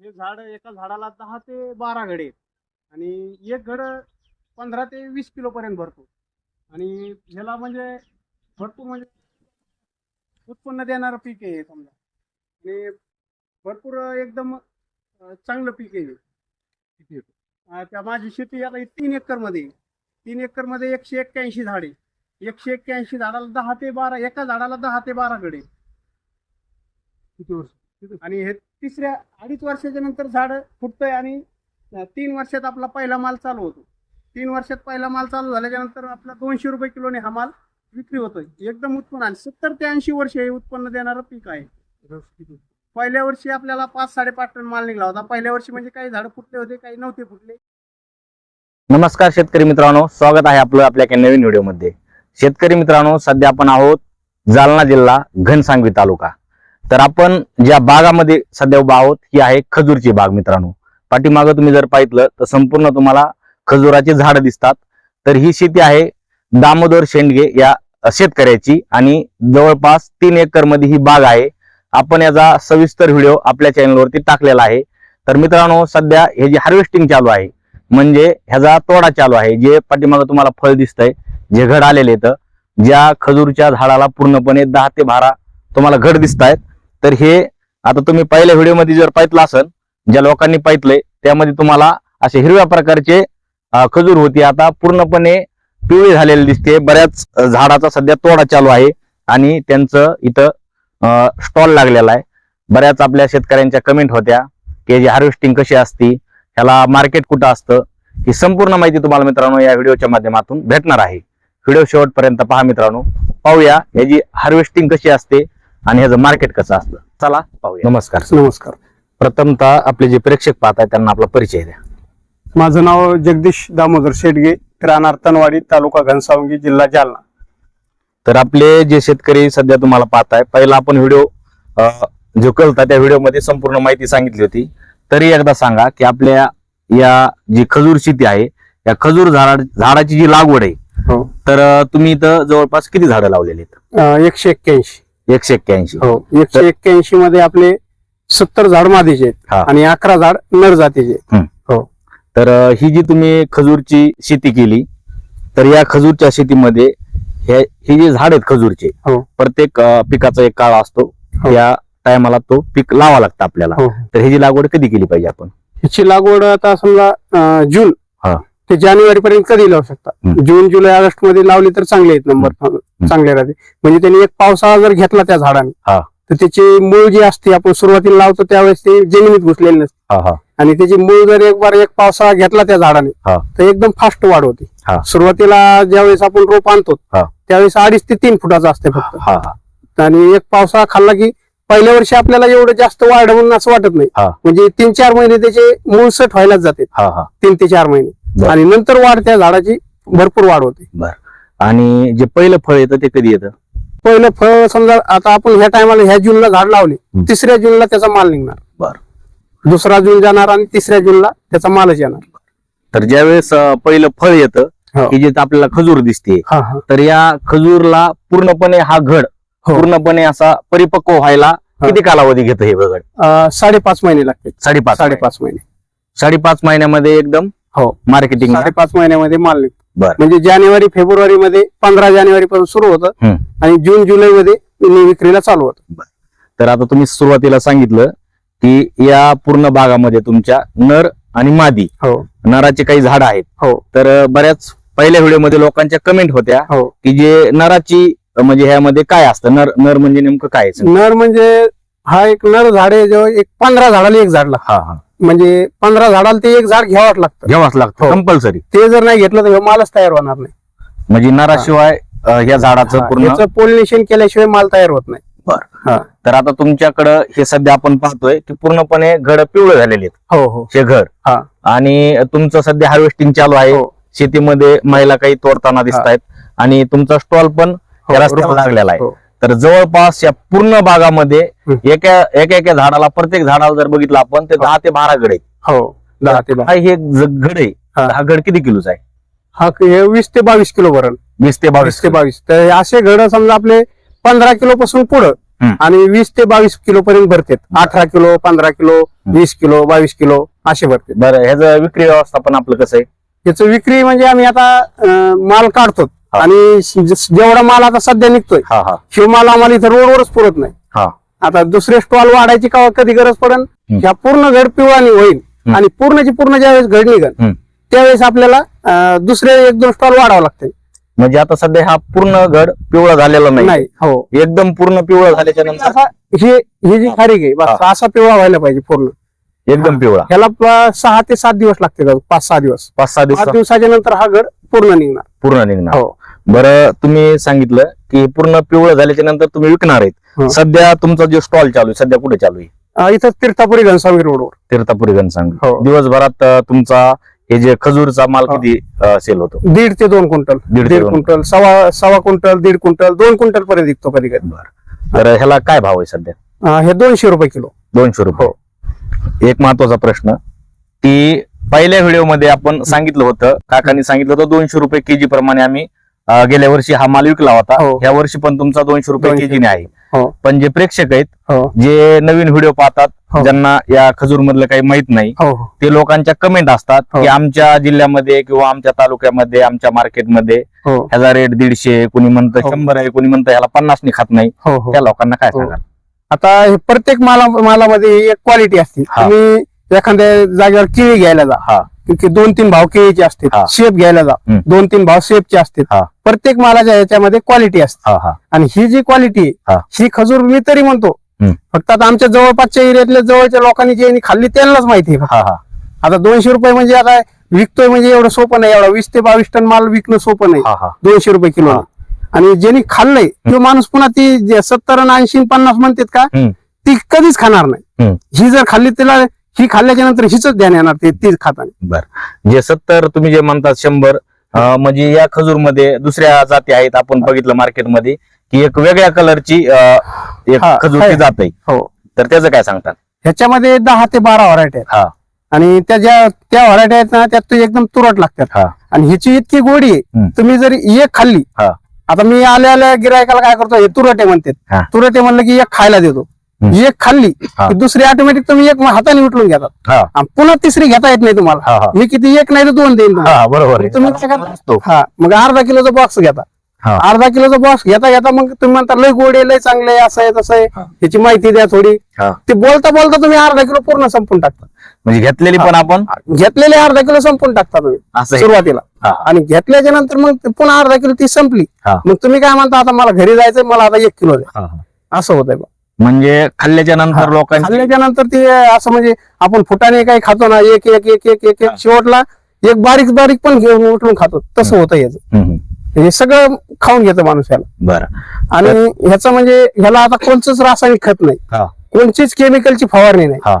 हे झाड एका झाडाला दहा ते बारा घडे आहेत. आणि एक घड पंधरा ते वीस किलो पर्यंत भरतो. आणि ह्याला म्हणजे भरपूर म्हणजे उत्पन्न देणारं पीक आहे समजा. आणि भरपूर एकदम चांगलं पीक आहे त्या माझी शेती आता तीन एकरमध्ये तीन एकरमध्ये एकशे एक्क्याऐंशी झाडे एकशे एक्क्याऐंशी झाडाला दहा ते बारा एका झाडाला दहा ते बारा घडे किती वर्ष? आणि हे तिसऱ्या अडीच वर्षाच्या नंतर झाड फुटतंय आणि तीन वर्षात आपला पहिला माल चालू होतो. तीन वर्षात पहिला माल चालू झाल्याच्यानंतर आपला दोनशे रुपये किलोने हा माल विक्री होतोय. एकदम उत्पन्न आणि सत्तर ते ऐंशी वर्ष हे उत्पन्न देणारं पीक आहे. पहिल्या वर्षी आपल्याला पाच साडेपाच टन माल निघाला होता. पहिल्या वर्षी म्हणजे काही झाड फुटले होते काही नव्हते फुटले. नमस्कार शेतकरी मित्रांनो. स्वागत आहे आपलं आपल्या एका नवीन व्हिडिओमध्ये. शेतकरी मित्रांनो सध्या आपण आहोत जालना जिल्हा घनसांगवी तालुका. तर आपण ज्या बागामध्ये सध्या उभा आहोत ही आहे खजूरची बाग मित्रांनो. पाठीमागं तुम्ही जर पाहितलं तर संपूर्ण तुम्हाला खजुराची झाड दिसतात. तर ही शेती आहे दामोदर शेंडगे या शेतकऱ्याची आणि जवळपास तीन एकरमध्ये ही बाग आहे. आपण याचा सविस्तर व्हिडिओ आपल्या चॅनलवरती टाकलेला आहे. तर मित्रांनो सध्या हे जे हार्वेस्टिंग चालू आहे म्हणजे ह्याचा तोडा चालू आहे जे पाठीमागं तुम्हाला फळ दिसतंय जे घड आलेले आहेत ज्या खजूरच्या झाडाला पूर्णपणे दहा ते बारा तुम्हाला घड दिसत आहेत तर हे आता तुम्ही पहिल्या व्हिडिओमध्ये जर पाहितलं असेल ज्या लोकांनी पाहितलंय त्यामध्ये तुम्हाला असे हिरव्या प्रकारचे खजूर होती. आता पूर्णपणे पिवळी झालेली दिसते. बऱ्याच झाडाचा सध्या तोडा चालू आहे आणि त्यांचं इथं स्टॉल लागलेला आहे. बऱ्याच आपल्या शेतकऱ्यांच्या कमेंट होत्या की याची हार्वेस्टिंग कशी असती ह्याला मार्केट कुठं असतं ही संपूर्ण माहिती तुम्हाला मित्रांनो या व्हिडिओच्या माध्यमातून भेटणार आहे. व्हिडिओ शेवटपर्यंत पहा मित्रांनो. पाहूया याची हार्वेस्टिंग कशी असते आणि ह्याचं मार्केट कसं असतं? चला पाहूया. नमस्कार नमस्कार. प्रथमतः आपले जे प्रेक्षक पाहत आहेत त्यांना आपला परिचय द्या. माझं नाव जगदीश दामोदर शेडगे राहणार तनवाडी तालुका घनसावंगी जिल्हा जालना. तर आपले जे शेतकरी सध्या तुम्हाला पाहताय पहिला आपण व्हिडिओ जो कळता त्या व्हिडिओमध्ये संपूर्ण माहिती सांगितली होती. तरी एकदा सांगा की आपल्या या जी खजूर शेती आहे या खजूर झाड झाडाची जी लागवड आहे हो. तर तुम्ही इथं जवळपास किती झाडं लावलेली आहेत? एकशे एक्क्याऐंशी. एकशे एक्क्याऐंशी हो एकशे एक्क्याऐंशी मध्ये आपले सत्तर झाड मादीचे आहेत हा. आणि अकरा झाड नर जातीचे आहेत. तर अं, ही जी तुम्ही खजूरची शेती केली तर या खजूरच्या शेतीमध्ये हे ही जी झाड आहेत खजूरचे हो. प्रत्येक अं, पिकाचा एक काळ असतो हो. या टायमाला तो पीक लावा लागतं आपल्याला हो तर ह्याची लागवड कधी केली पाहिजे आपण ह्याची लागवड आता समजा अं, जून हा. ते जानेवारी पर्यंत कधी लावू शकता. जून जुलै ऑगस्टमध्ये लावली तर चांगले आहेत नंबर चांगले राहते. म्हणजे त्यांनी एक पावसाळा जर घेतला त्या झाडाने. तर त्याची मूळ जी असते आपण सुरुवातीला लावतो त्यावेळेस ते जमिनीत घुसलेली नसते. आणि त्याची मूळ जर एक बार एक पावसाळा घेतला त्या झाडाने. तर एकदम फास्ट वाढ होते. सुरुवातीला ज्यावेळेस आपण रोप आणतो. त्यावेळेस अडीच ते तीन फुटाचं असते फक्त. आणि एक पावसाळा खाल्ला की पहिल्या वर्षी आपल्याला एवढं जास्त वाढ म्हणून असं वाटत नाही. म्हणजे तीन चार महिने त्याचे मूळसट व्हायलाच जाते. तीन ते चार महिने. बरं. आणि नंतर वाढ त्या झाडाची भरपूर वाढ होते बर आणि जे पहिलं फळ येतं ते कधी येतं पहिलं फळ समजा आता आपण ह्या टायमाला ह्या जूनला झाड लावले. तिसऱ्या जूनला त्याचा माल निघणार बर दुसरा जून जाणार आणि तिसऱ्या जूनला त्याचा मालच येणार तर ज्यावेळेस अं, पहिलं फळ येतं हो. की जे आपल्याला खजूर दिसते हा हा तर या खजूरला पूर्णपणे हा घड हो. पूर्णपणे असा परिपक्व व्हायला. किती कालावधी घेतं हे घड अं, साडेपाच महिने लागते साडेपाच साडेपाच महिने साडेपाच महिन्यामध्ये एकदम हो मार्केटिंग साडेपाच महिन्यामध्ये माल निघतो. बर. म्हणजे जानेवारी फेब्रुवारी मध्ये पंधरा जानेवारी पासून सुरू होतं हम्म. आणि जून जुलै मध्ये विक्रीला चालू होतं. तर आता तुम्ही सुरुवातीला सांगितलं की या पूर्ण भागामध्ये तुमच्या नर आणि मादी हो. नराचे काही झाड आहेत. हो. तर अं, बऱ्याच पहिल्या व्हिडिओमध्ये लोकांच्या कमेंट होत्या हो. की जे नराची अं, म्हणजे ह्यामध्ये काय असतं? नर नर म्हणजे नेमकं काय? नर म्हणजे हा एक नर झाड आहे जो एक पंधरा झाडाला एक झाड लागतं. हा हा. म्हणजे पंधरा झाडाला ते एक झाड घ्यावंच लागतं घ्यावाच लागतं हो. कंपल्सरी ते जर नाही घेतलं तर ह्यो मालच तयार होणार नाही म्हणजे नराशिवाय अं, ह्या झाडाचं पूर्ण याचं पोलिनेशन केल्याशिवाय माल तयार होत नाही बर हा. तर आता तुमच्याकडं हे सध्या आपण पाहतोय की पूर्णपणे घड पिवळे झालेले आहेत हो हो हे घर हा. आणि तुमचं सध्या हार्वेस्टिंग चालू आहे हो. शेतीमध्ये महिला काही तोडताना दिसत आहेत आणि तुमचा स्टॉल पण हो, या रस्त्यावर. लागलेला आहे हो. तर जवळपास या पूर्ण भागामध्ये. एका एका एका झाडाला प्रत्येक झाडाला जर बघितलं आपण ते दहा ते बारा घड आहेत. हो दहा ते हा हे घड आहे. हा. हा घड किती किलोचा आहे? हा हे वीस ते बावीस किलो भरण. वीस ते बावीस वीस ते बावीस. तर असे घड समजा आपले पंधरा किलो पासून पुढं. आणि वीस ते बावीस किलो पर्यंत भरतात अठरा किलो पंधरा किलो वीस किलो बावीस किलो असे भरतात. बरं ह्याचं विक्री व्यवस्थापन आपलं कसं आहे? याचं विक्री म्हणजे आम्ही आता माल काढतो. हा. आणि जेवढा माल आता सध्या निघतोय हा हा. शिव माल आम्हाला इथं रोडवरच पुरत नाही. हा. आता दुसरे स्टॉल वाढायची का कधी गरज हम्म. ह्या पूर्ण घड पिवळानी होईल. आणि पूर्णची पूर्ण ज्यावेळेस घड हम्म. त्यावेळेस आपल्याला दुसरे एक दोन स्टॉल वाढावं लागते म्हणजे आता सध्या हा पूर्ण घड पिवळा झालेला नाही. हो. एकदम पूर्ण पिवळा झाल्याच्यानंतर असा हे ही जी खारीक आहे असा पिवळा व्हायला पाहिजे पूर्ण. एकदम पिवळा. ह्याला सहा ते सात दिवस लागते पाच सहा दिवस पाच सहा दिवस दिवसाच्या नंतर हा घड पूर्ण निघणार. पूर्ण निघणार. हो. बरं तुम्ही सांगितलं की पूर्ण पिवळं झाल्याच्यानंतर तुम्ही विकणार आहेत. सध्या तुमचा जो स्टॉल चालू आहे सध्या कुठे चालू आहे? अं, इथं तीर्थापुरी घनसावंगी रोडवर तीर्थापुरी घनसांग हो. दिवसभरात अं, तुमचा हे जे खजूरचा माल हो. किती सेल होतो? दीड ते दोन क्विंटल. दीड ते दीड दोन. क्विंटल सव्वा सव्वा क्विंटल दीड क्विंटल दोन क्विंटल पर्यंत विकतो कधी कधी. तर ह्याला काय भाव आहे सध्या? अं, हे दोनशे रुपये किलो. दोनशे रुपये. हो. एक महत्त्वाचा प्रश्न की पहिल्या व्हिडिओमध्ये आपण सांगितलं होतं काकांनी सांगितलं होतं दोनशे रुपये केजी प्रमाणे आम्ही गेल्या वर्षी हा माल विकला होता हो. या वर्षी पण तुमचा दोनशे रुपये दोनशे. केजीने आहे हो. पण जे प्रेक्षक आहेत हो जे नवीन व्हिडिओ पाहतात हो. ज्यांना या खजूर मधलं काही माहीत नाही हो हो ते लोकांच्या कमेंट असतात हो. की आमच्या जिल्ह्यामध्ये किंवा आमच्या तालुक्यामध्ये आमच्या मार्केटमध्ये हो ह्याचा रेट दीडशे कोणी म्हणतं हो. शंभर आहे कोणी म्हणतं ह्याला पन्नासनी खात नाही हो हो त्या लोकांना काय हो. सांगाल आता हे प्रत्येक माला मालामध्ये एक क्वालिटी असते हा. तुम्ही एखाद्या जागेवर केळी घ्यायला जा हा दोन तीन भाव केळीचे असते हा. शेप घ्यायला जा. दोन तीन भाव शेपचे असते हा. प्रत्येक मालाच्या याच्यामध्ये क्वालिटी असते आणि ही जी क्वालिटी हा. ही खजूर मी तरी म्हणतो. फक्त आता आमच्या जवळपासच्या एरियातल्या जवळच्या लोकांनी जे खाल्ली त्यांनाच माहिती आहे हा हा आता दोनशे रुपये म्हणजे आता विकतोय म्हणजे एवढं सोपं नाही एवढं वीस ते बावीस टन माल विकणं सोपं नाही दोनशे रुपये किलो. आणि ज्यांनी खाल्लंय तो माणूस पुन्हा ती सत्तर आणि ऐंशी पन्नास म्हणतात का. ती कधीच खाणार नाही. ही जर खाल्ली तिला ही खाल्ल्याच्या नंतर हिच ध्यान येणार ते तीच खाताना बर जे सत्तर तुम्ही जे म्हणतात शंभर म्हणजे या खजूरमध्ये दुसऱ्या जाती आहेत आपण बघितलं मार्केटमध्ये की एक वेगळ्या कलरची खजूरची आहे. जात आहे हो तर त्याचं काय सांगतात ह्याच्यामध्ये दहा ते बारा व्हरायटी आहेत हा आणि त्या ज्या त्या व्हरायटी आहेत ना त्यात एकदम तुरट लागतात हा आणि ह्याची इतकी गोडी आहे. तुम्ही जर एक खाल्ली हा. आता मी आल्या आल्या गिरायकाला काय करतो हे तुरटे. म्हणतात तुरटे म्हणलं की एक खायला देतो. एक खाल्ली. की दुसरी ऑटोमॅटिक तुम्ही एक हाताने उठलून घेतात. हा. आणि पुन्हा तिसरी घेता येत नाही तुम्हाला. मी किती एक नाही तर दोन देईन. हा बरोबर. तुम्ही मग अर्धा किलोचा बॉक्स घेता. अर्धा किलोचा बॉक्स घेता घेता मग तुम्ही म्हणता लय गोड आहे लय चांगलं असं आहे तसं आहे. त्याची माहिती द्या थोडी. ते बोलता बोलता तुम्ही अर्धा किलो पूर्ण संपून टाकता. म्हणजे घेतलेली पण आपण? घेतलेले अर्धा किलो संपून टाकता तुम्ही सुरुवातीला. आणि घेतल्याच्या नंतर मग पुन्हा अर्धा किलो ती संपली. मग तुम्ही काय म्हणता आता मला घरी जायचंय मला आता एक किलो द्या. असं होतंय बा. म्हणजे खाल्ल्याच्या नंतर लोकांची खाल्ल्याच्या नंतर ते असं म्हणजे आपण फुटाने काही खातो ना एक एक एक एक एक एक शेवटला एक बारीक बारीक पण घेऊन उठलून खातो. तसं होतं याचं. हे सगळं खाऊन घेतं माणूस याला बरं. आणि ह्याचं म्हणजे ह्याला आता कोणतंच रासायनिक खत नाही. हा. कोणतीच केमिकलची फवारणी नाही. हा.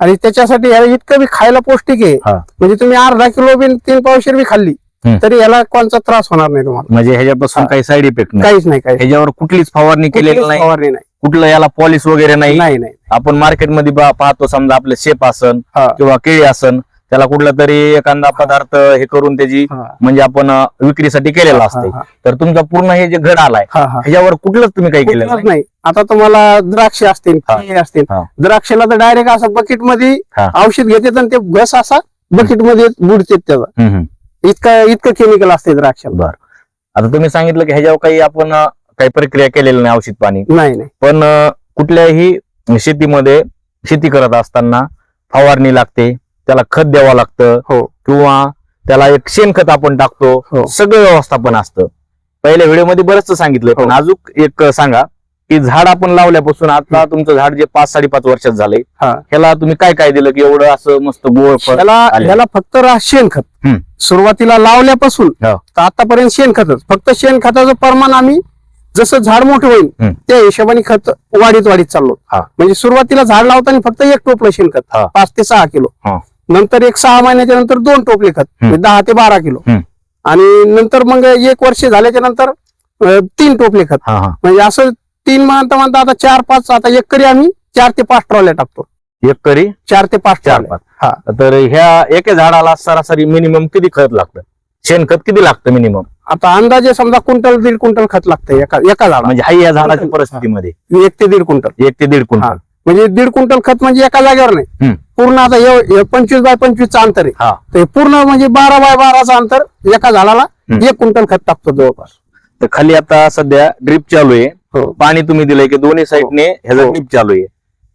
आणि त्याच्यासाठी ह्याला इतकं बी खायला पौष्टिक आहे. हा. म्हणजे तुम्ही अर्धा किलो बी तीन पावशेर बी खाल्ली हम्म. तरी याला कोणता त्रास होणार नाही तुम्हाला. म्हणजे ह्याच्यापासून काही साईड इफेक्ट नाही. काहीच नाही काही ह्याच्यावर कुठलीच फवारणी केलेली कुठलीच नाही. फवारणी नाही. कुठलं याला पॉलिश वगैरे नाही नाही नाही आपण मार्केटमध्ये पाहतो समजा आपलं शेप आसन हा. किंवा केळी आसन त्याला कुठला तरी एखादा पदार्थ हे करून त्याची हा. म्हणजे आपण अं, विक्रीसाठी केलेला असते हा. तर तुमचा पूर्ण हे जे घड आलाय हा हा ह्याच्यावर कुठलंच तुम्ही काही कुठलंच नाही नाही आता तुम्हाला द्राक्ष असतील हा. केळी असतील हा. द्राक्षाला तर डायरेक्ट असं बकेटमध्ये हा. औषध घेतात आणि ते घस असा बकेटमध्ये बुडतात त्याचा हम्म, हम्म. इतकं इतकं केमिकल असते द्राक्षाला बर आता तुम्ही सांगितलं की ह्याच्यावर काही आपण अं, काही प्रक्रिया केलेली नाही औषध पाणी नाही नाही पण अं, कुठल्याही शेतीमध्ये शेती करत असताना फवारणी लागते त्याला खत द्यावं लागतं हो किंवा त्याला एक शेणखत आपण टाकतो हो. सगळं व्यवस्थापन असतं पहिल्या व्हिडिओमध्ये बरंच सांगितलंय पण हो. अजून एक सांगा की झाड आपण लावल्यापासून आता तुमचं झाड जे पाच साडेपाच वर्षात झालंय हा ह्याला तुम्ही काय काय दिलं की एवढं असं मस्त गोळ फळ त्याला आले. ह्याला फक्त रा- शेणखत हम्म. सुरुवातीला लावल्यापासून हो. तर आतापर्यंत शेणखतच फक्त शेणखताचं प्रमाण आम्ही जसं झाड मोठं होईल. त्या हिशोबाने खत वाढीत वाढीत चाललो हा. म्हणजे सुरुवातीला झाड लावताना फक्त एक टोपलं शेणखत. पाच ते सहा किलो. नंतर एक सहा महिन्याच्या नंतर दोन टोपले खत म्हणजे दहा ते बारा किलो. आणि नंतर मग एक वर्ष झाल्याच्यानंतर तीन टोपले खत म्हणजे असं तीन म्हणता म्हणता आता चार पाच आता एक करी आम्ही चार ते पाच ट्रॉल्या टाकतो एक करी चार ते पाच चार. हा पाच तर ह्या एका झाडाला सरासरी मिनिमम किती खत लागतं शेणखत किती लागतं मिनिमम आता अंदाजे समजा क्विंटल दीड क्विंटल खत लागतं एका एका झाडा म्हणजे हाई या झाडाच्या परिस्थितीमध्ये? एक ते दीड क्विंटल एक ते दीड क्विंटल म्हणजे दीड क्विंटल खत म्हणजे एका जागेवर नाही. पूर्ण आता हे- हे पंचवीस बाय पंचवीसचं अंतर आहे. हा. हे पूर्ण म्हणजे बारा बाय बाराचं अंतर एका झाडाला. एक क्विंटल खत टाकतो जवळपास. तर खाली आता सध्या ड्रिप चालू आहे. हो. पाणी तुम्ही दिलंय की दोन्ही साईडने ह्याचं हो. ड्रिप चालू आहे.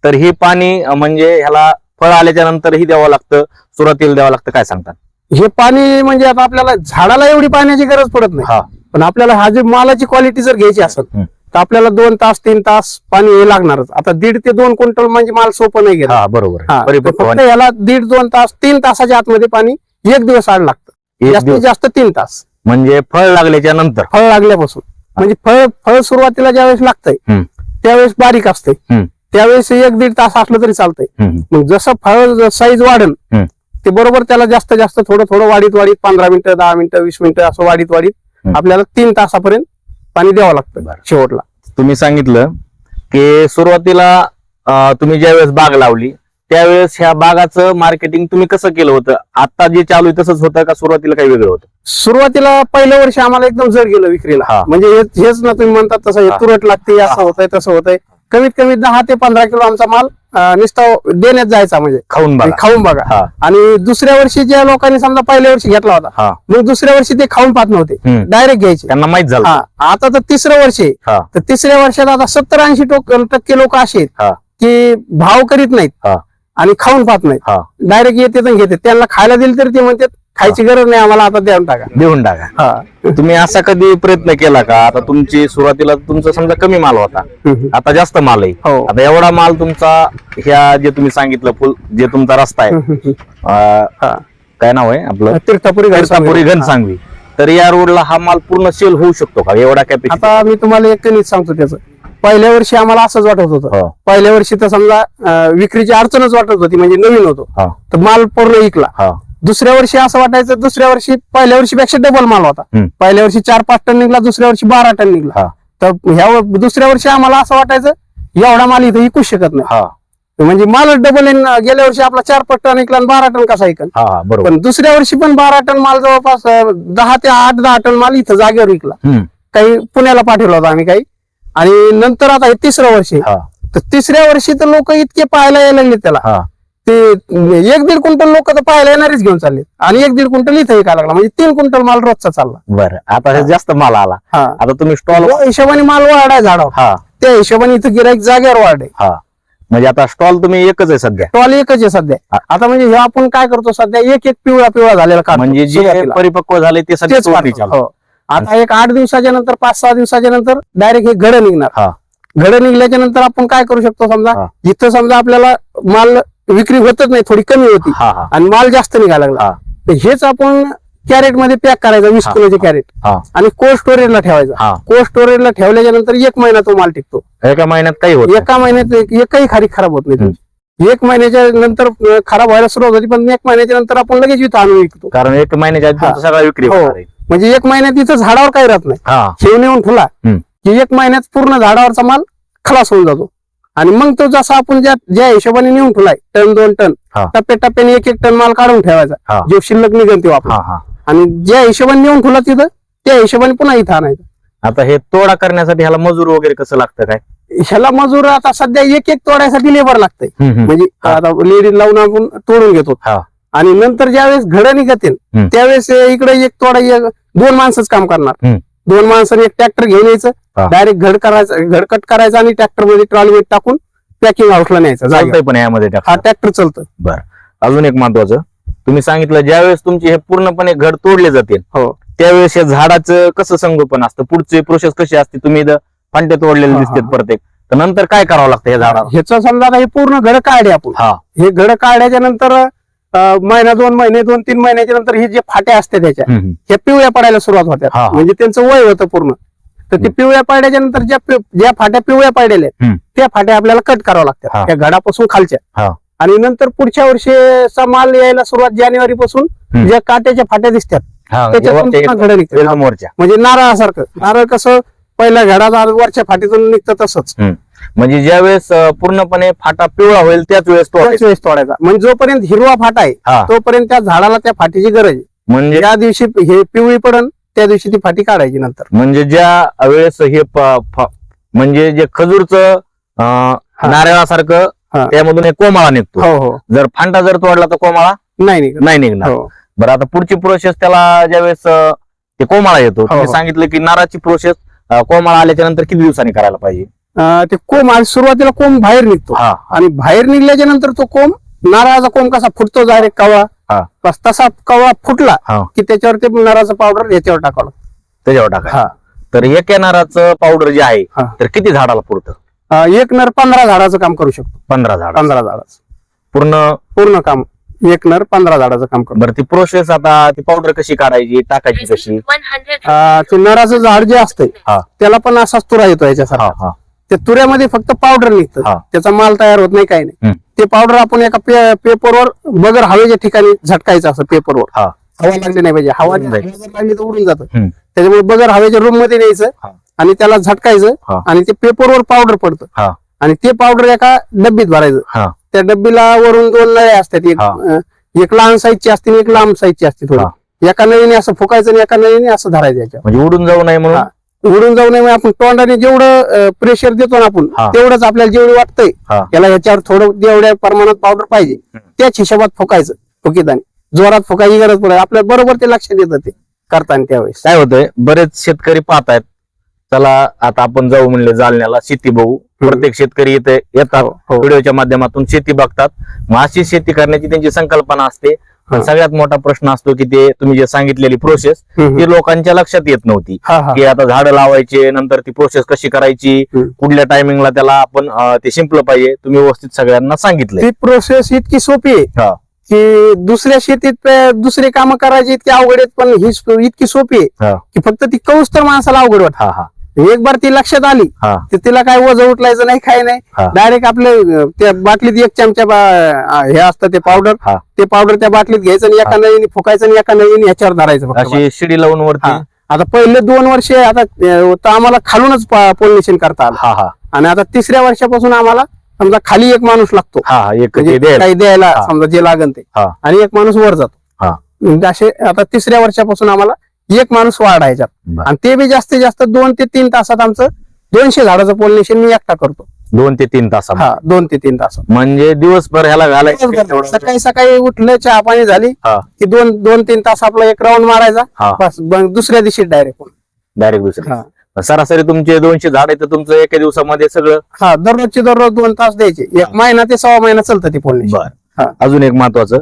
तर हे पाणी म्हणजे ह्याला फळ आल्याच्या नंतरही द्यावं लागतं सुरुवातीला द्यावं लागतं काय सांगतात हे पाणी म्हणजे आता आपल्याला झाडाला एवढी पाण्याची गरज पडत नाही हा पण आपल्याला हा जे मालाची क्वालिटी जर घ्यायची असेल हम्म. तर आपल्याला दोन तास तीन तास पाणी हे लागणारच आता दीड ते दोन क्विंटल म्हणजे माल सोपं नाही घेत हा बरोबर आहे. तर परिपक्व फक्त याला दीड दोन तास तीन तासाच्या आतमध्ये पाणी एक दिवस आड लागतं एक जास्तीत दिवस जास्त तीन तास म्हणजे फळ लागल्याच्या नंतर फळ लागल्यापासून म्हणजे फळ फळ सुरुवातीला ज्यावेळेस लागतंय हम्म. त्यावेळेस बारीक असते हम्म. त्यावेळेस एक दीड तास असलं तरी चालतंय हम्म. मग जसं फळ साईज हम्म. ते बरोबर त्याला जास्त जास्त थोडं थोडं वाढीत वाढीत पंधरा मिनिटं दहा मिनिटं वीस मिनिटं असं वाढीत वाढीत. आपल्याला तीन तासापर्यंत पाणी द्यावं लागतं. शेवटला तुम्ही सांगितलं की सुरुवातीला तुम्ही ज्यावेळेस बाग लावली त्यावेळेस ह्या बागाचं मार्केटिंग तुम्ही कसं केलं होतं आता जे चालू आहे तसंच होतं का सुरुवातीला काही वेगळं होतं सुरुवातीला पहिल्या वर्षी आम्हाला एकदम जड गेलं विक्रीला. म्हणजे हेच ना तुम्ही म्हणतात तसं. तुरट लागते असं. होतंय तसं होतंय कमीत कमी दहा ते पंधरा किलो आमचा माल नुसता देण्यात जायचा म्हणजे. खाऊन बघा. खाऊन बघा. आणि दुसऱ्या वर्षी ज्या लोकांनी समजा पहिल्या वर्षी घेतला होता मग दुसऱ्या वर्षी ते खाऊन पाहत नव्हते. डायरेक्ट घ्यायचे. त्यांना माहीत झालं. आता तर तिसरं वर्ष आहे. तर तिसऱ्या वर्षात आता सत्तर ऐंशी टक्के लोक असे की भाव करीत नाहीत आणि खाऊन पाहत नाहीत. डायरेक्ट येते घेते. त्यांना खायला दिलं तरी ते म्हणतात खायची गरज नाही आम्हाला आता द्यावून टाका. देऊन टाका. हा. तुम्ही असा कधी प्रयत्न केला का? आता तुमची सुरुवातीला तुमचा समजा कमी माल होता. आता जास्त माल आहे. हो. आता एवढा माल तुमचा ह्या जे तुम्ही सांगितलं फुल जे तुमचा रस्ता आहे. अं. काय नाव आहे आपलं? तीर्थापुरी तीर्थापुरी घनसांगवी. तर या रोडला हा माल पूर्ण सेल होऊ शकतो का? एवढा कॅपॅसिटी आता मी तुम्हाला एक कणीच सांगतो त्याचं. पहिल्या वर्षी आम्हाला असंच वाटत होतं. हो. पहिल्या वर्षी तर समजा अं, विक्रीची अडचणच वाटत होती म्हणजे नवीन होतो. हा. तर माल पूर्ण विकला. हा. दुसऱ्या वर्षी असं वाटायचं दुसऱ्या वर्षी पहिल्या वर्षीपेक्षा डबल माल होता. पहिल्या वर्षी चार पाच टन निघला दुसऱ्या वर्षी बारा टन निघला. हा. तर ह्या दुसऱ्या वर्षी आम्हाला असं वाटायचं एवढा माल इथं विकूच शकत नाही. हा. म्हणजे माल डबल गेल्या वर्षी आपला चार पाच टन आणि बारा टन कसा बरोबर. पण दुसऱ्या वर्षी पण बारा टन माल जवळपास दहा ते आठ दहा टन माल इथं जागेवर विकला. काही पुण्याला पाठवला होता आम्ही काही. आणि नंतर आता हे तिसरं वर्ष. हा. तर तिसऱ्या वर्षी तर लोक इतके पाहायला यायला लागले त्याला. ते एक दीड क्विंटल लोक तर पाहायला येणारच घेऊन चालले. आणि एक दीड क्विंटल इथं विकायला लागला. म्हणजे तीन क्विंटल माल रोजचा चालला. बरं. आता हे जास्त माल आला. हा. आता तुम्ही स्टॉल त्या हिशोबाने माल वाढाय झाडावर हा. त्या हिशोबाने इथं गिराईक जागेवर वाढ हा. म्हणजे आता स्टॉल तुम्ही एकच आहे सध्या. टॉल एकच आहे सध्या. आता म्हणजे हे आपण काय करतो सध्या एक एक पिवळा पिवळा झालेला काढतो. म्हणजे जे सुरुवातीला. परिपक्व झाले ते सध्या तेच काढतो. हो. आता एक आठ दिवसाच्या नंतर पाच सहा दिवसाच्या नंतर डायरेक्ट हे घडं निघणार. हा. घडं निघल्याच्या नंतर आपण काय करू शकतो समजा? हा. इथं समजा आपल्याला माल विक्री होतच नाही थोडी कमी होती हा हा आणि माल जास्त निघायला लागला हा तर हेच आपण कॅरेटमध्ये पॅक करायचं वीस. किलोचे कॅरेट हा आणि कोल्ड स्टोरेजला ठेवायचा हा कोल्ड स्टोरेजला ठेवल्याच्या नंतर एक महिना तो माल टिकतो एका महिन्यात काही होत नाही. एका महिन्यात एक- एकही खारीक खराब होत नाही तुमची. एक महिन्याच्या नंतर अं, खराब व्हायला सुरुवात होती पण एक महिन्याच्या नंतर आपण लगेच इथं आणून विकतो कारण एक महिन्याच्या आधी. तुमचं सगळा विक्री हो. होणार आहे. म्हणजे एक महिन्यात इथं झाडावर काही राहत नाही हा येऊन हम्म. की एक महिन्यात पूर्ण झाडावरचा माल खलास होऊन जातो आणि मग तो जसा आपण ज्या ज्या हिशोबाने नेऊन ठेवलाय टन दोन टन हा. टप्प्याटप्प्याने एक एक टन माल काढून ठेवायचा. जो शिल्लक निघन ते वापर हा हा आणि ज्या हिशोबाने नेऊन ठेवला तिथं त्या हिशोबाने पुन्हा इथं आणायचं आता हे तोडा करण्यासाठी ह्याला मजूर वगैरे कसं लागतं काय ह्याला मजूर आता सध्या एक एक तोड्यासाठी लेबर लागतंय हम्म, हम्म. म्हणजे हा. आता लेडीज लावून आपण तोडून घेतो हा. आणि नंतर ज्यावेळेस घडं निघतील हम्म. त्यावेळेस इकडे एक तोडा एक दोन माणसंच काम करणार हम्म. दोन माणसांनी एक ट्रॅक्टर घेऊन यायचं. हा. डायरेक्ट घड करायचं घड कट करायचं आणि ट्रॅक्टरमध्ये ट्रॉली टाकून पॅकिंग हाऊसला न्यायचं. पण यामध्ये हा ट्रॅक्टर चालतं बरं. अजून एक महत्वाचं. तुम्ही सांगितलं ज्यावेळेस तुमचे हे पूर्णपणे घड तोडले जातील हो. त्यावेळेस या झाडाचं कसं संगोपन असतं? पुढची प्रोसेस कशी असते? तुम्ही फांटे तोडलेले हा, दिसतात हा. प्रत्येक. तर नंतर काय करावं लागतं या झाडाला ह्याचं समजा हे पूर्ण घड काढले आपण. हा. हे घड काढल्याच्या नंतर महिना दोन महिने दोन तीन महिन्याच्या नंतर हे जे फाट्या असते त्याच्या. ह्या पिवळ्या पडायला सुरुवात होत्या. म्हणजे त्यांचं वय होतं पूर्ण तर ते. पिवळ्या पाड्याच्या नंतर ज्या ज्या फाट्या पिवळ्या हम्म. त्या फाट्या आपल्याला कट कराव्या. लागतात त्या घडापासून खालच्या. आणि नंतर पुढच्या वर्षीचा माल यायला सुरुवात जानेवारी पासून. ज्या काट्याच्या फाट्या दिसतात त्याच्यातून घडं निघतात म्हणजे नारळासारखं नारळ कसं पहिल्या घडाचा वरच्या फाटीतून निघतं तसंच म्हणजे ज्यावेळेस अं, पूर्णपणे फाटा पिवळा होईल त्याच वेळेस त्याच वेळेस तोडायचा. म्हणजे जोपर्यंत हिरवा फाटा आहे तोपर्यंत त्या झाडाला त्या फाटीची गरज आहे. म्हणजे ज्या दिवशी हे पिवळी पडन त्या दिवशी ती फाटी काढायची नंतर. म्हणजे ज्या वेळेस हे म्हणजे जे खजूरचं नारळासारखं. त्यामधून एक कोमाळा निघतो. हो हो. जर फांटा जर तोडला तर कोमाळा नाही नाही नाही निघणार. हो. बरं आता पुढची प्रोसेस त्याला ज्यावेळेस अं, ते कोमाळा येतो. सांगितलं की नाराची प्रोसेस कोमाळा आल्याच्यानंतर किती दिवसांनी करायला पाहिजे? ते कोंब आणि सुरुवातीला कोंब बाहेर निघतो. हा. आणि बाहेर निघल्याच्या नंतर तो कोंब नारळाचा कोंब कसा फुटतो डायरेक्ट कवळा हा. बस तसा कवळा फुटला की त्याच्यावर ते नारळाचं पावडर याच्यावर टाकावं. त्याच्यावर टाका हा. तर एका नाराचं पावडर जे आहे. तर किती झाडाला पुरतं? एक नर पंधरा झाडाचं काम करू शकतो. पंधरा झाड. पंधरा झाडाचं. पूर्ण? पूर्ण काम. एक नर पंधरा झाडाचं काम करतो बरं ती प्रोसेस आता ती पावडर कशी काढायची टाकायची कशी? ते नराचं झाड जे असतंय हा. त्याला पण असाच तुरा येतो याच्यासारखा. त्या तुऱ्यामध्ये फक्त पावडर निघतं. त्याचा माल तयार होत नाही काही नाही. ते पावडर आपण एका पेपरवर बगर हवेच्या ठिकाणी झटकायचं असं पेपरवर हवा लागली नाही पाहिजे. हवा लागली तर उडून जातं. त्याच्यामुळे बगर हवेच्या रूममध्ये न्यायचं. आणि त्याला झटकायचं. आणि ते पेपरवर पावडर पडतं. आणि ते पावडर एका डब्बीत भरायचं. त्या डब्बीला वरून दोन नळ्या असतात. एक लहान साईजची असते आणि एक लांब साईजची असते थोडी. एका नळीने असं फुकायचं आणि एका नळीने असं धरायचं म्हणजे उडून जाऊ नये म्हणून. उडून जाऊ नये आपण तोंडाने जेवढं प्रेशर देतो ना आपण. तेवढंच आपल्याला जेवढं वाटतंय. त्याला ह्याच्यावर थोडं जेवढ्या प्रमाणात पावडर पाहिजे. त्याच हिशोबात फुकायचं फुकीदाने जोरात फुकायची गरज पडत आपल्या बरोबर ते लक्षात येतं ते करताना त्यावेळेस काय होतंय बरेच शेतकरी पाहतायत चला आता आपण जाऊ म्हणले जालन्याला शेती बघू प्रत्येक शेतकरी इथे येतात हो, हो. व्हिडिओच्या माध्यमातून शेती बघतात मग अशी शेती करण्याची त्यांची संकल्पना असते पण. सगळ्यात मोठा प्रश्न असतो की ते तुम्ही जे सांगितलेली प्रोसेस. ती लोकांच्या लक्षात येत नव्हती की आता झाडं लावायचे नंतर ती प्रोसेस कशी करायची. कुठल्या टायमिंगला त्याला आपण ते शिंपलं पाहिजे तुम्ही व्यवस्थित सगळ्यांना सांगितलंय ती प्रोसेस इतकी सोपी आहे. की दुसऱ्या शेतीत दुसरे कामं करायची इतकी अवघड आहेत पण ही इतकी सोपी आहे. की फक्त ती कौस तर माणसाला अवघड वाटत हा हा एक बार ती लक्षात आली हा तर तिला काय वज उठलायचं नाही काय नाही. डायरेक्ट आपले अं, त्या बाटलीत एक चमचा बा- हे असतं ते पावडर हा. ते पावडर त्या बाटलीत घ्यायचं आणि एका नळीने फुकायचं आणि एका नळीने ह्याच्यावर धरायचं फक्त अशी शिडी लावून वरती हा. आता पहिले दोन वर्षे आता अं, तर आम्हाला खालूनच पोलिनेशन करता आलं हा हा आणि आता तिसऱ्या वर्षापासून आम्हाला समजा खाली एक माणूस लागतो हा हा, एक म्हणजे द्यायला. काही द्यायला हा. समजा जे लागन ते हा. आणि एक माणूस वर हा. जातो म्हणजे असे आता तिसऱ्या वर्षापासून आम्हाला एक माणूस वाढ आहे ह्याच्यात बरं. आणि ते बी जास्तीत जास्त दोन ते तीन तासात आमचं दोनशे झाडाचं पोलिनेशन मी एकटा करतो. दोन ते तीन तास हा दोन ते तीन तासात. म्हणजे दिवसभर ह्याला घालायचं सकाळी सकाळी उठलं चहा पाणी झाली. की दोन दोन तीन तास आपला एक राऊंड मारायचा. बस दुसऱ्या दिवशी डायरेक्ट डायरेक्ट दुसरे सरासरी तुमचे दोनशे झाड आहे तर तुमचं एका दिवसामध्ये सगळं हा दररोजचे दररोज दोन तास द्यायचे. एक महिना ते सव्वा महिना चालतं ते पोलिनेशन. अजून एक महत्वाचं.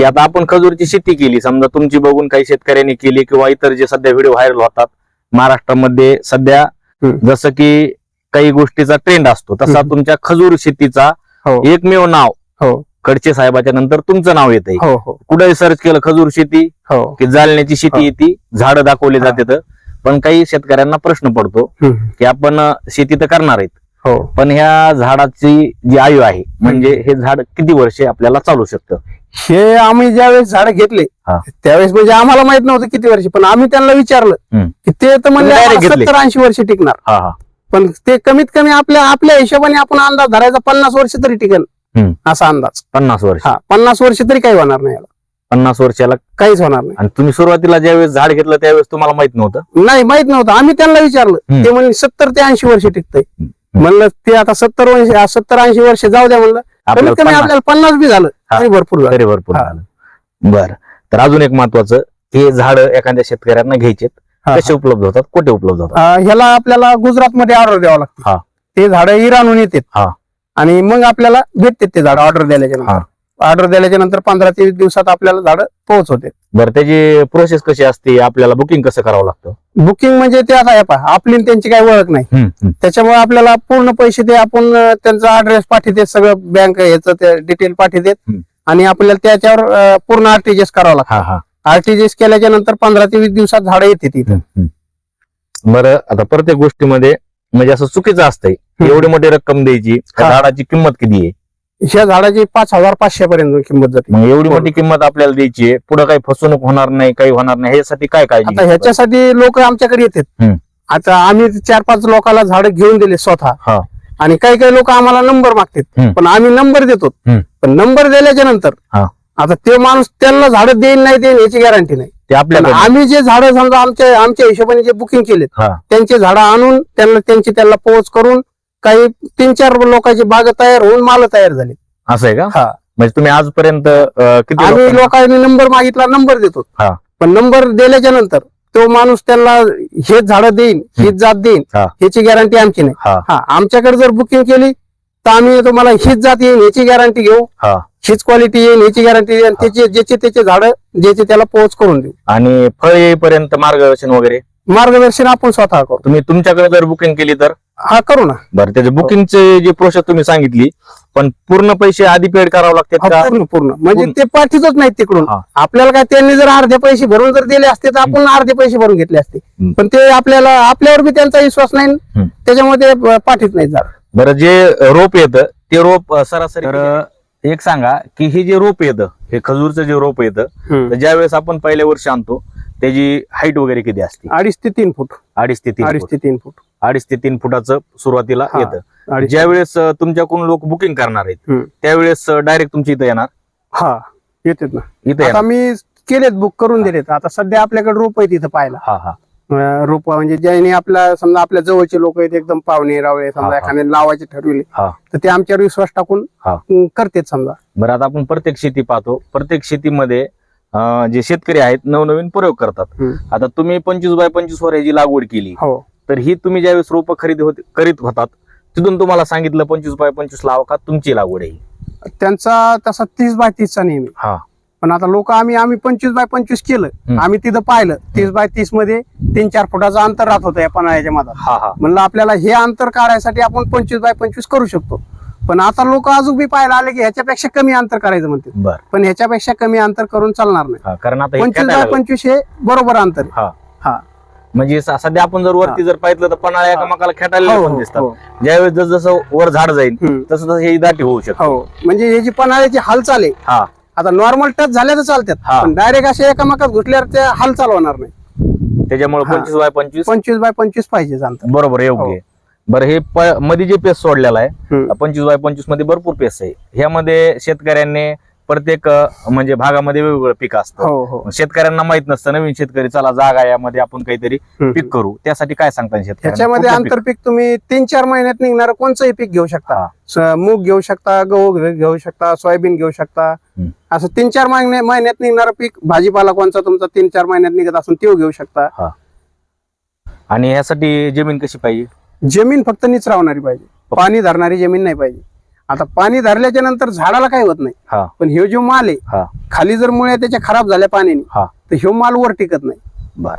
की आता आपण खजूरची शेती केली. समजा तुमची बघून काही शेतकऱ्यांनी केली किंवा इतर जे सध्या व्हिडिओ व्हायरल होतात महाराष्ट्रामध्ये सध्या. जसं की काही गोष्टीचा ट्रेंड असतो. तसा. तुमच्या खजूर शेतीचा हो. एकमेव नाव हो. खडचे साहेबाच्या नंतर तुमचं नाव येतंय. हो हो. कुठे सर्च केलं खजूर शेती हो. की जालन्याची शेती हा. येते झाडं दाखवले हा. जातात. पण काही शेतकऱ्यांना प्रश्न पडतो. की आपण शेती तर करणार आहेत. हो. पण ह्या झाडाची जी आयु आहे म्हणजे हे झाड किती वर्षे आपल्याला चालू शकतं? हे आम्ही ज्यावेळेस झाड घेतले हा. त्यावेळेस म्हणजे आम्हाला माहीत नव्हतं किती वर्ष पण आम्ही त्यांना विचारलं हम्म. की ते तर म्हणले direct आम्हाला घेतले. सत्तर ऐंशी वर्ष टिकणार हा हा पण ते कमीत कमी आपल्या आपल्या हिशोबाने आपण अंदाज धरायचा पन्नास वर्ष तरी टिकेल हम्म. असा अंदाज पन्नास वर्ष हा पन्नास वर्ष तरी काही होणार नाही याला. पन्नास वर्षाला काहीच होणार आणि तुम्ही सुरुवातीला ज्यावेळेस झाड घेतलं त्यावेळेस तुम्हाला माहीत नव्हतं नाही नाही माहीत नव्हतं आम्ही त्यांना विचारलं हम्म. ते म्हणले सत्तर ते ऐंशी वर्ष टिकतंय हम्म. म्हणलं ते आता सत्तर वर्ष सत्तर ऐंशी वर्ष जाऊ द्या म्हणलं कमीत आपल्याला कमी पन्नास आपल्याला पन्नास बी झालं. तरी भरपूर झालं. तरी भरपूर हा. झालं. बर. तर अजून एक महत्वाचं हे झाड एखाद्या शेतकऱ्यांना घ्यायचे हा. कसे उपलब्ध होतात कुठे उपलब्ध होतात? अं, ह्याला आपल्याला गुजरात मध्ये ऑर्डर द्यावं हा. लागतं ते झाड इराणहून येतात. हा. आणि मग आपल्याला भेटतात ते झाड ऑर्डर दिल्याच्या नंतर. ऑर्डर दिल्याच्या नंतर पंधरा ते वीस दिवसात आपल्याला झाड पोहोचवते बरं त्याची प्रोसेस कशी असते आपल्याला बुकिंग कसं करावं लागतं बुकिंग म्हणजे ते आता पहा आपली आणि त्यांची काही ओळख नाही हम्म. त्याच्यामुळे आपल्याला पूर्ण पैसे ते आपण अं, त्यांचा ऍड्रेस पाठवते सगळं बँक याचं ते डिटेल पाठवते हम्म. आणि आपल्याला त्याच्यावर अं, पूर्ण आरटीजीएस करावं लागतं हा हा आरटीजीएस केल्याच्यानंतर पंधरा ते वीस दिवसात झाडं येते तिथे हम्म, हम्म. बरं आता प्रत्येक गोष्टीमध्ये म्हणजे असं चुकीचं असतंय. एवढी मोठी रक्कम द्यायची त्या हा. झाडाची किंमत किती आहे ह्या झाडाची पाच हजार पाचशे पर्यंत किंमत जाते मग एवढी. मोठी किंमत आपल्याला द्यायची आहे पुढे काही फसवणूक होणार नाही काही होणार नाही ह्यासाठी काय काळजी आता ह्याच्यासाठी लोक आमच्याकडे येतात हम्म. आता आम्ही चार पाच लोकांना झाड घेऊन दिले स्वतः हा. आणि काही काही लोक आम्हाला नंबर मागतात हम्म. पण आम्ही नंबर देतो हम्म. पण नंबर दिल्याच्या नंतर हा. आता ते माणूस त्यांना झाड देईन नाही देईन याची गॅरंटी नाही ते पण आपल्याकडे आम्ही जे झाडं समजा आमच्या आमच्या हिशोबाने जे बुकिंग केलेत हा. त्यांचे झाडं आणून त्यांना त्यांची त्याला पोच करून काही तीन चार लोकांची बाग तयार होऊन माल तयार झाले. असं आहे का? हा. म्हणजे तुम्ही आजपर्यंत अं, किती आम्ही लोकांना- लोकांनी नंबर मागितला नंबर देतो. हा. पण नंबर दिल्याच्या नंतर तो माणूस त्यांना हेच झाडं देईन हीच जात देईन हा. ह्याची गॅरंटी आमची नाही. हा. हा आमच्याकडे जर बुकिंग केली तर आम्ही तुम्हाला हीच जात येईन ह्याची गॅरंटी घेऊ. हा. हीच क्वालिटी येईन ह्याची गॅरंटी येईन त्याचे ज्याचे त्याचे झाडं ज्याचे त्याला पोच करून देऊ. आणि फळ येईपर्यंत मार्गदर्शन वगैरे? मार्गदर्शन आपण स्वतः करू तुम्ही तुमच्याकडे जर बुकिंग केली तर? हा करू ना. बरं त्याचे बुकिंगचे जी प्रोसेस तुम्ही सांगितली पण पूर्ण पैसे आधी पेड करावे लागतात का? पूर्ण पूर्ण. म्हणजे पूर्ण. ते पाठीतच नाहीत तिकडून. हा. आपल्याला काय त्यांनी जर अर्धे पैसे भरून जर दिले असते तर आपण अर्धे पैसे भरून घेतले असते. हम्म. पण ते आपल्याला आपल्यावर बी त्यांचा विश्वास नाही हम्म. त्याच्यामुळे ते पाठीत नाही झाड बरं जे रोप येतं ते रोप अं, सरासरी तर एक सांगा की हे जे रोप येतं हे खजूरचं जे रोप येतं तर ज्या वेळेस आपण पहिल्या वर्षी आणतो त्याची हाईट वगैरे किती असते? अडीच ते तीन फूट. अडीच ते तीन अडीच. ते तीन फूट. अडीच ते तीन फुटाचं सुरुवातीला. येतं. अडीच ज्या वेळेस अं, तुमच्याकडून लोक बुकिंग करणार आहेत. त्यावेळेस डायरेक्ट तुमच्या इथं येणार? हा येतात ना. इथं मी केलेत बुक करून दिलेत. आता सध्या आपल्याकडे रोप आहेत इथं पाहायला. हा हा. रोप म्हणजे ज्याने आपल्या समजा आपल्या जवळचे लोक आहेत एकदम पाहुणे रावळे समजा. एखाद्याने लावायचे ठरविले. तर ते आमच्यावर विश्वास टाकून करतेत समजा. बरं आता आपण प्रत्येक शेती पाहतो. प्रत्येक शेतीमध्ये जे शेतकरी आहेत नवनवीन प्रयोग करतात. आता तुम्ही पंचवीस बाय पंचवीस वर ह्याची लागवड केली. हो. तर ही तुम्ही ज्यावेळेस रोपं खरेदी होत करीत होतात तिथून तुम्हाला सांगितलं पंचवीस बाय पंचवीस लावा का तुमची लागवड आहे? त्यांचा तसा तीस बाय तीसचा नेहमी. हा. पण आता लोक आम्ही आम्ही पंचवीस बाय पंचवीस केलं. आम्ही तिथं पाहिलं तीस बाय तीसमध्ये तीन चार फुटाचं अंतर राहत होतं या पन्हाळ्याच्या मधात. हा हा. म्हणलं आपल्याला हे अंतर काढायसाठी आपण पंचवीस बाय पंचवीस करू शकतो. पण आता लोक अजून बी पाहायला आले की ह्याच्यापेक्षा कमी अंतर करायचं म्हणते बर पण ह्याच्यापेक्षा कमी अंतर करून चालणार नाही हा कारण आता हे पंचवीस बाय लागलं. पंचवीस हे बरोबर अंतर आहे. हा हा. म्हणजे स- सध्या आपण जर वरती जर पाहिलं तर पन्हाळ्या हा. एकामेकाला खेटायला हो, पण हो, दिसतात हो. ज्यावेळेस जसं जसं वर झाड जाईल हम्म. तसं तसं ही दाटी होऊ शकते हो म्हणजे हे जी पन्हाळ्याची हालचाल आहे हा आता नॉर्मल टच झाल्या तर चालतात. पण डायरेक्ट असे एकामेकात घुसल्यावर ते हालचाल होणार नाही त्याच्यामुळे हा. पंचवीस बाय पंचवीस पंचवीस बाय पंचवीस पाहिजे अंतर बरोबर योग्य. आहे बरं हे मध्ये जे पेस सोडलेला आहे. पंचवीस बाय पंचवीसमध्ये भरपूर पेस आहे. ह्यामध्ये शेतकऱ्यांनी प्रत्येक म्हणजे भागामध्ये वेगवेगळं पीक असतं. हो हो. शेतकऱ्यांना माहीत नसतं नवीन शेतकरी चला जागा यामध्ये आपण काहीतरी. पीक करू. त्यासाठी काय सांगता पीक? आंतरपीक तुम्ही तीन चार महिन्यात निघणारं कोणचंही पीक घेऊ शकता. मूग घेऊ शकता गहू घेऊ शकता सोयाबीन घेऊ शकता. असं तीन चार महिने महिन्यात निघणारं पीक भाजीपाला कोणचा तुमचा तीन चार महिन्यात निघत असून तो घेऊ शकता. आणि ह्यासाठी जमीन कशी पाहिजे? जमीन फक्त निचरावणारी पाहिजे. पाणी धरणारी जमीन नाही पाहिजे. आता पाणी धरल्याच्या नंतर झाडाला काही होत नाही. हा. पण हे जो माल हा. आहे खाली जर मुळे त्याच्या खराब झाल्या पाण्याने हा. तर ह्यो माल वर टिकत नाही.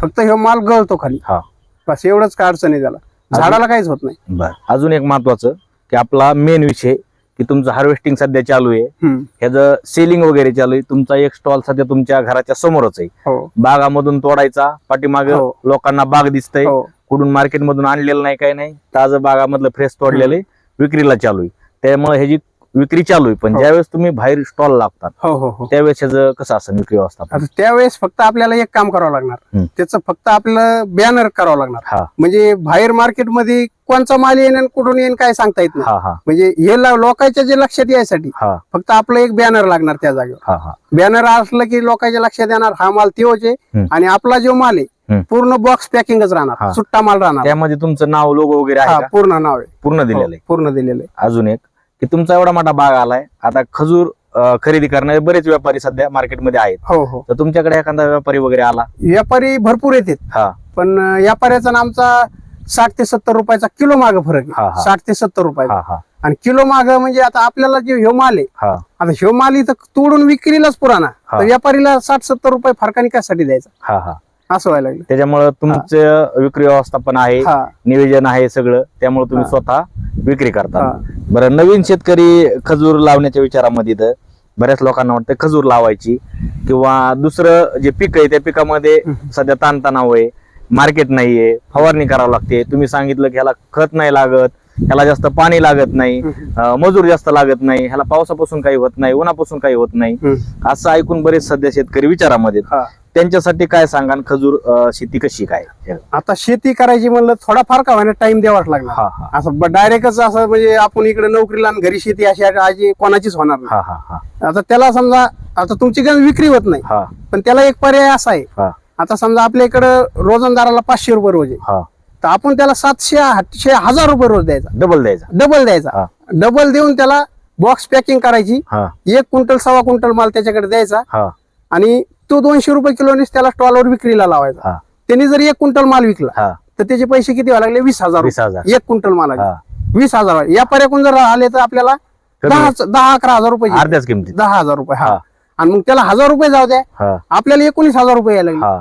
फक्त ह्यो माल गळतो खाली. हा. बस एवढंच काय अडचण आहे त्याला. अजून- झाडाला काहीच होत नाही. अजून एक महत्वाचं की आपला मेन विषय की तुमचं हार्वेस्टिंग सध्या चालू आहे. ह्याचं सेलिंग वगैरे चालू आहे तुमचा एक स्टॉल सध्या तुमच्या घराच्या समोरच आहे. हो. बागामधून तोडायचा पाठीमागे हो. लोकांना बाग दिसतंय. हो. कुठून मार्केट मधून आणलेलं नाही काही नाही. ताजं बागामधलं फ्रेश तोडलेलं आहे. विक्रीला चालू आहे. त्यामुळे ह्याची विक्री चालू आहे. पण हो. ज्यावेळेस तुम्ही बाहेर स्टॉल लागतात हो हो हो. त्यावेळेस ह्याचं कसं असं विक्री व्यवस्था आता त्यावेळेस फक्त आपल्याला एक काम करावं लागणार. हम्म. त्याचं फक्त आपलं बॅनर करावं लागणार. हा. म्हणजे बाहेर मार्केटमध्ये कोणचा माल येईन आणि कुठून येईन काय सांगता येत नाही. हा हा. म्हणजे हे ला- लोकांच्या जे लक्षात यायसाठी हा. फक्त आपलं एक बॅनर लागणार त्या जागेवर. हा हा. बॅनर असलं की लोकांच्या लक्षात येणार हा माल तेवच आहे हम्म. आणि आपला जो माल आहे. पूर्ण बॉक्स पॅकिंगच राहणार. हा. सुट्टा माल राहणार. त्यामध्ये तुमचं नाव लोगो वगैरे आहे हा का? पूर्ण नाव आहे. पूर्ण दिलेलं आहे. हो, पूर्ण दिलेलं आहे. अजून एक की तुमचा एवढा मोठा बाग आलाय. आता खजूर अं, खरेदी करणारे बरेच व्यापारी सध्या मार्केटमध्ये आहेत. हो हो. तर तुमच्याकडे एखादा व्यापारी वगैरे आला? व्यापारी भरपूर येतात. हा. पण अं, व्यापाऱ्याचा आणि आमचा साठ ते सत्तर रुपयाचा किलो माग फरक हा, आहे हा. साठ ते सत्तर रुपयाचा. हा हा. आणि किलो माग म्हणजे आता आपल्याला जे ह्यो माल आहे हा. आता ह्यो माल इथं तोडून विक्रीलाच पुराणा. हा. तर व्यापारीला साठ सत्तर रुपये फरकाने कशासाठी द्यायचा? हा हा. असं व्हायला लागलं त्याच्यामुळे तुमचं विक्री व्यवस्थापन आहे हा नियोजन आहे सगळं त्यामुळे तुम्ही हा. स्वतः विक्री करता. बरं नवीन शेतकरी खजूर लावण्याच्या विचारामध्ये तर बऱ्याच लोकांना वाटतं खजूर लावायची किंवा दुसरं जे पीक आहे त्या पिकामध्ये सध्या ताणतणाव आहे मार्केट नाहीये फवारणी करावं लागते तुम्ही सांगितलं की ह्याला खत नाही लागत ह्याला जास्त पाणी लागत नाही अं, मजूर जास्त लागत नाही ह्याला पावसापासून काही होत नाही उन्हापासून काही होत नाही हम्म. असं ऐकून बरेच सध्या शेतकरी विचारामध्ये आहेत. हा. त्यांच्यासाठी काय सांगा खजूर अं, शेती कशी काय? आता शेती करायची म्हणलं थोडाफार का व्हायला टाइम द्यावाच हा हा. असं डायरेक्टच असं म्हणजे आपण इकडे नोकरीला आणि घरी शेती अशी आजी कोणाचीच होणार नाही. हा हा हा. आता त्याला समजा आता तुमची काही विक्री होत नाही. हा. पण त्याला एक पर्याय असा आहे. हा. आता समजा आपल्या इकडं रोजंदाराला पाचशे रुपये रोज आहे. हा. तर आपण त्याला सातशे आठशे हजार रुपये रोज द्यायचा. डबल द्यायचा. डबल हा. द्यायचा डबल देऊन त्याला बॉक्स पॅकिंग करायची. हा. एक क्विंटल सव्वा क्विंटल माल त्याच्याकडे द्यायचा. हा. आणि तो दोनशे रुपये किलोनीच त्याला स्टॉलवर विक्रीला लावायचा. त्यांनी जर एक क्विंटल माल विकला हा. तर त्याचे पैसे किती व्हायला लागले? वीस हजार. एक क्विंटल मालाचे हा. वीस हजार. या पर्याकून जर आले तर आपल्याला. दहा दहा अकरा हजार रुपये. अर्ध्याच किमतीत. दहा हजार रुपये हा. आणि मग त्याला हजार रुपये जाऊ द्या. हा. आपल्याला एकोणीस हजार रुपये यायला लागले.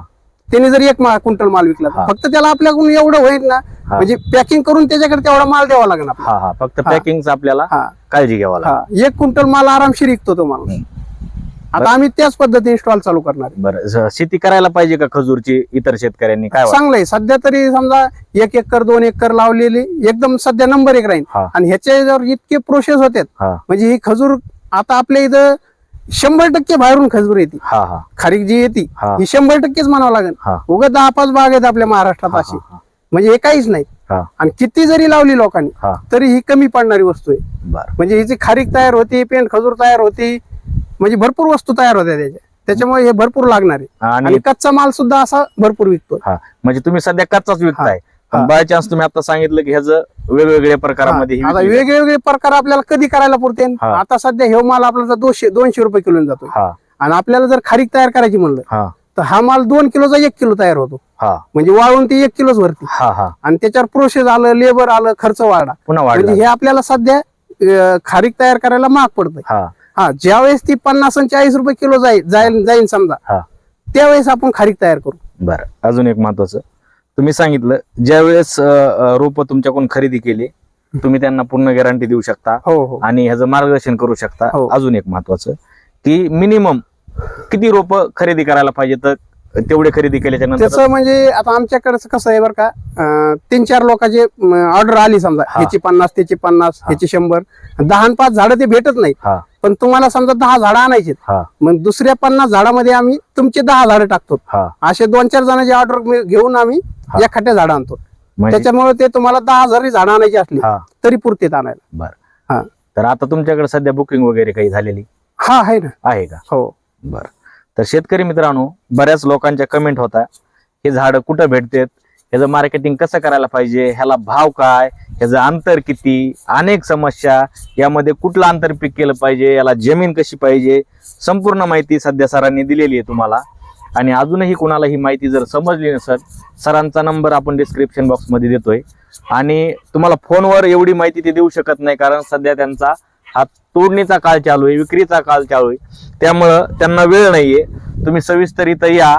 त्याने जर एक क्विंटल माल विकला तर. फक्त त्याला आपल्याकडून एवढं होईल ना? म्हणजे पॅकिंग करून त्याच्याकडे तेवढा माल द्यावा. हा हा. फक्त. पॅकिंगचा आपल्याला हा. काळजी घ्यावा एक क्विंटल माल आरामशीर विकतो तो हम्म. आता आम्ही त्याच पद्धतीने स्टॉल चालू करणार. बरं शेती करायला पाहिजे का खजूरची इतर शेतकऱ्यांनी? काय वाटतं? चांगलं आहे. सध्या तरी समजा एक एकर दोन एकर लावलेली एकदम सध्या नंबर एक राहील हा. आणि ह्याचे जर इतके प्रोसेस होते हा. म्हणजे ही खजूर आता आपल्या इथं शंभर टक्के बाहेरून खजूर येते. हा हा. खारीक जी येते हा. ही शंभर टक्केच म्हणावं लागेल. हा. उगा दहा पाच बाग आहेत आपल्या महाराष्ट्रात अशी. हा, म्हणजे हे काहीच नाही. हा. आणि किती जरी लावली लोकांनी हा. तरी ही कमी पडणारी वस्तू आहे. बर. म्हणजे हिची खारीक तयार होती पेंट खजूर तयार होती म्हणजे भरपूर वस्तू तयार होत्या त्याच्या. त्याच्यामुळे हे भरपूर लागणार आहे. आणि आणि कच्चा माल सुद्धा असा भरपूर विकतो हा म्हणजे तुम्ही सध्या कच्चाच विकताय. हा. बाय चान्स तुम्ही आता सांगितलं की ह्याचं वेगवेगळ्या प्रकारामध्ये ही आता वेगवेगळे प्रकार आपल्याला कधी करायला पुरते? हा. आता सध्या हे माल आपल्याला दोनशे दोनशे रुपये किलो जातो हा. आणि आपल्याला जर खारीक तयार करायची म्हणलं हा. तर हा माल दोन किलोचा एक किलो तयार होतो. हा. म्हणजे वाळून ते एक किलोच वरती. हा हा. आणि त्याच्यावर प्रोसेस आलं लेबर आलं खर्च वाढला पुन्हा म्हणजे वाढला हे आपल्याला सध्या अं, खारीक तयार करायला महाग पडतंय. हा. हा ज्यावेळेस ती पन्नास आणि चाळीस रुपये किलो जाईल जाईल जाईल समजा त्यावेळेस आपण खारीक तयार करू. बरं अजून एक महत्वाचं. तुम्ही सांगितलं ज्यावेळेस रोप तुमच्याकडून खरेदी केली तुम्ही त्यांना पूर्ण गॅरंटी देऊ शकता हो हो. आणि ह्याचं मार्गदर्शन करू शकता. हो. अजून एक महत्वाचं की मिनिमम किती रोप खरेदी करायला पाहिजे तर तेवढे खरेदी केल्याच्यानंतर त्याचं म्हणजे आता आमच्याकडे कसं आहे बरं का तीन चार लोकांची ऑर्डर आली समजा. ह्याची पन्नास त्याची पन्नास. ह्याची शंभर. दहा पाच झाडं ते भेटत नाहीत. हा. पण तुम्हाला समजा दहा झाडं आणायची हा. मग दुसऱ्या पन्नास झाडामध्ये आम्ही तुमचे दहा झाडं टाकतो. हा. असे दोन चार जणांची ऑर्डर घेऊन आम्ही. या खट्या झाडं आणतो. म्हणजे त्याच्यामुळे ते तुम्हाला दहा जरी झाडं आणायची असली हा. तरी पुरतेत आणायला. बर. हा. तर आता तुमच्याकडे सध्या बुकिंग वगैरे काही झालेली? हा आहे ना. आहे का? हो. बर. तर शेतकरी मित्रांनो बऱ्याच लोकांच्या कमेंट होता हे झाड कुठं भेटतात? ह्याचं मार्केटिंग कसं करायला पाहिजे? ह्याला भाव काय? ह्याचं अंतर किती? अनेक समस्या. यामध्ये कुठलं आंतरपीक केलं पाहिजे? याला जमीन कशी पाहिजे? संपूर्ण माहिती सध्या सरांनी दिलेली आहे तुम्हाला. आणि अजूनही कुणाला ही माहिती जर समजली नसेल सरांचा नंबर आपण डिस्क्रिप्शन बॉक्समध्ये देतोय. आणि तुम्हाला फोनवर एवढी माहिती ते देऊ शकत नाही कारण सध्या त्यांचा हा तोडणीचा काळ चालू आहे विक्रीचा काळ चालू आहे. त्यामुळं त्यांना वेळ नाहीये. तुम्ही सविस्तर इथं या.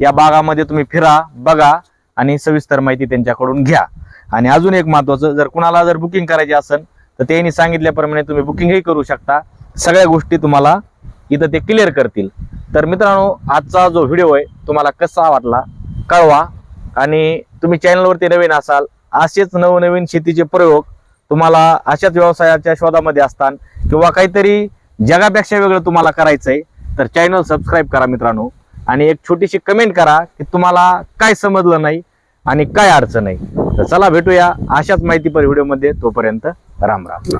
या बागामध्ये तुम्ही फिरा बघा. आणि सविस्तर माहिती त्यांच्याकडून घ्या. आणि अजून एक महत्वाचं जर कुणाला जर बुकिंग करायची असेल तर त्यांनी सांगितल्याप्रमाणे तुम्ही बुकिंगही करू शकता. सगळ्या गोष्टी तुम्हाला इथं ते क्लिअर करतील. तर मित्रांनो आजचा जो व्हिडिओ आहे तुम्हाला कसा वाटला कळवा. आणि तुम्ही चॅनलवरती नवीन असाल असेच नवनवीन शेतीचे प्रयोग तुम्हाला अशाच व्यवसायाच्या शोधामध्ये असतात. किंवा काहीतरी जगापेक्षा वेगळं तुम्हाला करायचंय तर चॅनल सबस्क्राईब करा मित्रांनो. आणि एक छोटीशी कमेंट करा की तुम्हाला काय समजलं नाही आणि काय अडचण नाही. तर चला भेटूया अशाच माहितीपर व्हिडिओमध्ये तोपर्यंत राम राम.